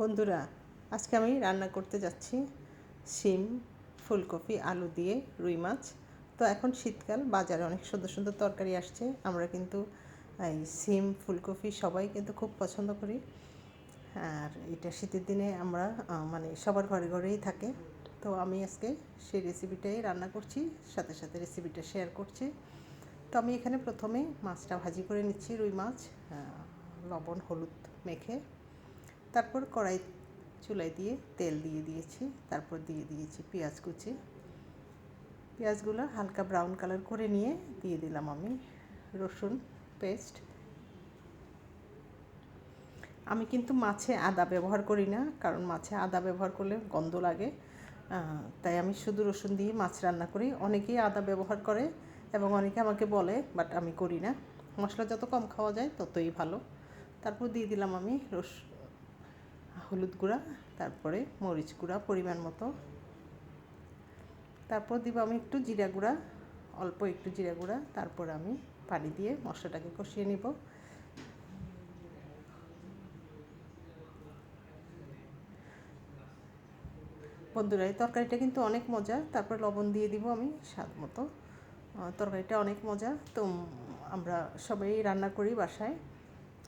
বন্ধুরা, আজকে আমি রান্না করতে যাচ্ছি শিম, ফুলকপি, আলু দিয়ে রুই মাছ। তো এখন শীতকাল, বাজারে অনেক সুন্দর সুন্দর তরকারি আসছে। আমরা কিন্তু এই শিম, ফুলকপি সবাই কিন্তু খুব পছন্দ করি। আর এটা শীতের দিনে আমরা মানে সবার ঘরে ঘরেই থাকে। তো আমি আজকে সেই রেসিপিটাই রান্না করছি, সাথে সাথে রেসিপিটা শেয়ার করছি। তো আমি এখানে প্রথমে মাছটা ভাজি করে নিচ্ছি, রুই মাছ লবণ, হলুদ মেখে। তারপর কড়াই চুলায় দিয়ে তেল দিয়ে দিয়েছি, তারপর দিয়ে দিয়েছি পেঁয়াজ কুচি। পেঁয়াজগুলো হালকা ব্রাউন কালার করে নিয়ে দিয়ে দিলাম আমি রসুন পেস্ট। আমি কিন্তু মাছে আদা ব্যবহার করি না, কারণ মাছে আদা ব্যবহার করলে গন্ধ লাগে। তাই আমি শুধু রসুন দিয়ে মাছ রান্না করি। অনেকেই আদা ব্যবহার করে এবং অনেকে আমাকে বলে, বাট আমি করি না। মশলা যত কম খাওয়া যায় ততই ভালো। তারপর দিয়ে দিলাম আমি রস হলুদ গুঁড়া, তারপরে মরিচ গুঁড়া পরিমাণ মতো। তারপর দিব আমি একটু জিরা গুঁড়া, অল্প একটু জিরা গুঁড়া, তারপর আমি পানি দিয়ে মশলাটাকে কষিয়ে নিব। বন্ধুরা, এই তরকারিটা কিন্তু অনেক মজা। তারপর লবণ দিয়ে দিব আমি স্বাদ মতো। তরকারিটা অনেক মজা। তো আমরা সবাই রান্না করি বাসায়।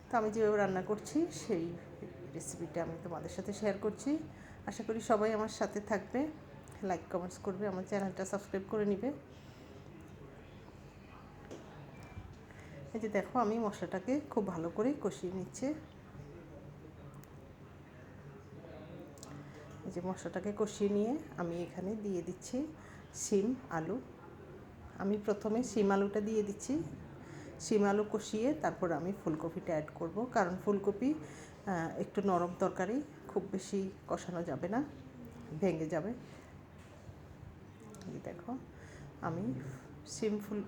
তো আমি যেভাবে রান্না করছি, সেই রেসিপিটা আমি তোমাদের সাথে শেয়ার করছি। আশা করি সবাই আমার সাথে থাকবে। লাইক কমেন্টস করবে, আমার চ্যানেলটা সাবস্ক্রাইব করে নিবে। এই যে দেখো, আমি মশলাটাকে খুব ভালো করে কষিয়ে নিচ্ছে। এই যে মশলাটাকে কষিয়ে নিয়ে আমি এখানে দিয়ে দিচ্ছি শিম, আলু। আমি প্রথমে শিম আলুটা দিয়ে দিচ্ছি। শিম আলু কষিয়ে তারপর আমি ফুলকপিটা অ্যাড করব। কারণ ফুলকপি একটু নরম তরকারি খুব বেশি কষানো যাবে না, ভেঙে যাবে। দেখো, আমি শিম ফুল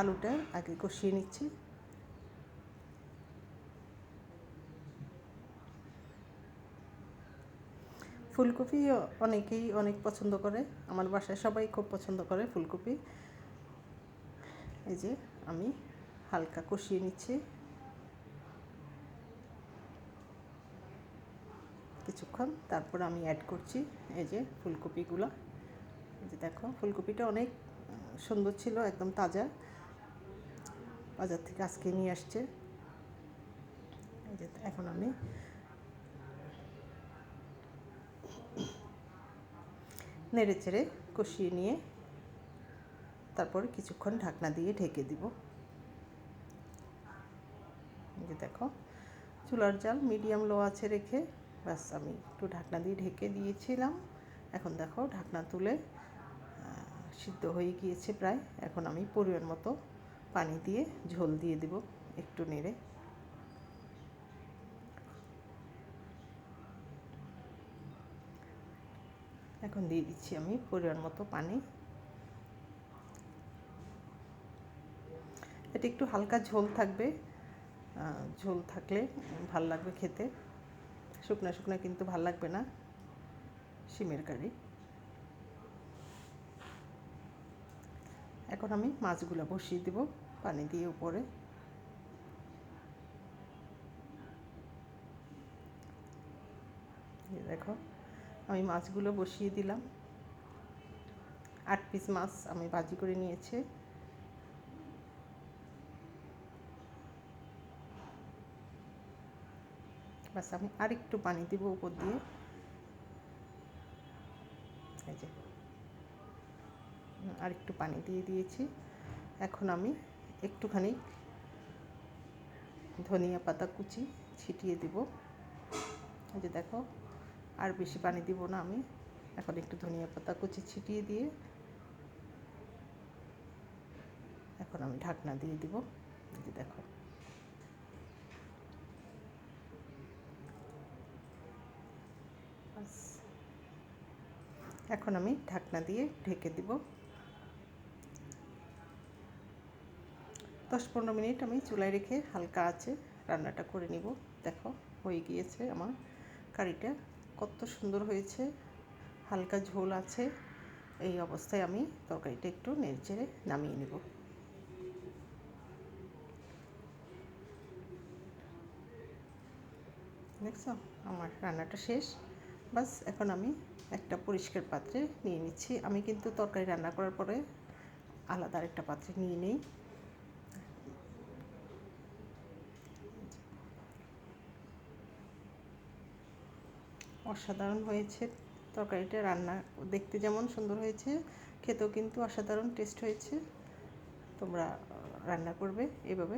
আলুটা আগে কষিয়ে নিচ্ছি। ফুলকপি অনেকেই অনেক পছন্দ করে, আমার বাসায় সবাই খুব পছন্দ করে ফুলকপি। এই যে, আমি হালকা কষিয়ে নিচ্ছি। কিছুক্ষণ তারপর আমি অ্যাড করছি এই যে ফুলকপিগুলো। এই যে দেখো, ফুলকপিটা অনেক সুন্দর ছিল, একদম তাজা। বাজার থেকে আজকে নিয়ে আসছে। এই যে এখন আমি নেড়ে চেড়ে কষিয়ে নিয়ে তারপর কিছুক্ষণ ঢাকনা দিয়ে ঢেকে দিব। যে দেখো, চুলার জাল মিডিয়াম লো আছে রেখে ব্যাস, আমি একটু ঢাকনা দিয়ে ঢেকে দিয়েছিলাম। এখন দেখো, ঢাকনা তুলে সিদ্ধ হয়ে গিয়েছে প্রায়। এখন আমি পরিমাণ মতো পানি দিয়ে ঝোল দিয়ে দিব একটু নেড়ে। এখন দিয়ে দিচ্ছি আমি পরিমাণ মতো পানি। এটা একটু হালকা ঝোল থাকবে ঝোল থাকলে ভালো লাগবে খেতে। শুকনো শুকনো কিন্তু ভালো লাগবে না। শিমের কারি। এখন আমি মাছগুলো বসিয়ে দেব পানি দিয়ে উপরে। দেখো, আমি মাছগুলো বসিয়ে দিলাম। আট পিস মাছ আমি ভাজি করে নিয়েছি। বাস আমি আরেকটু পানি দিব উপর দিয়ে। এই যে, আরেকটু পানি দিয়ে দিয়েছি। এখন আমি একটুখানি ধনিয়া পাতা কুচি ছিটিয়ে দিব। এই যে দেখো, আর বেশি পানি দিব না আমি। এখন একটু ধনিয়া পাতা কুচি ছিটিয়ে দিয়ে এখন আমি ঢাকনা দিয়ে দিব। এই যে দেখো ব্যাস। এখন আমি ঢাকনা দিয়ে ঢেকে দিব। দশ পনেরো মিনিট আমি চুলায় রেখে হালকা আছে রান্নাটা করে নিব। দেখো, হয়ে গিয়েছে আমার কারিটা। কত সুন্দর হয়েছে, হালকা ঝোল আছে। এই অবস্থায় আমি তরকারিটা একটু নেড়েচেড়ে নামিয়ে নেব। দেখছ? আমার রান্নাটা শেষ। বাস, এখন আমি একটা পরিষ্কার পাত্রে নিয়ে নিচ্ছি। আমি কিন্তু তরকারি রান্না করার পরে আলাদা আরেকটা পাত্রে নিয়ে নেই। অসাধারণ হয়েছে তরকারিটা, রান্না দেখতে যেমন সুন্দর হয়েছে, খেতেও কিন্তু অসাধারণ টেস্ট হয়েছে। তোমরা রান্না করবে এভাবে।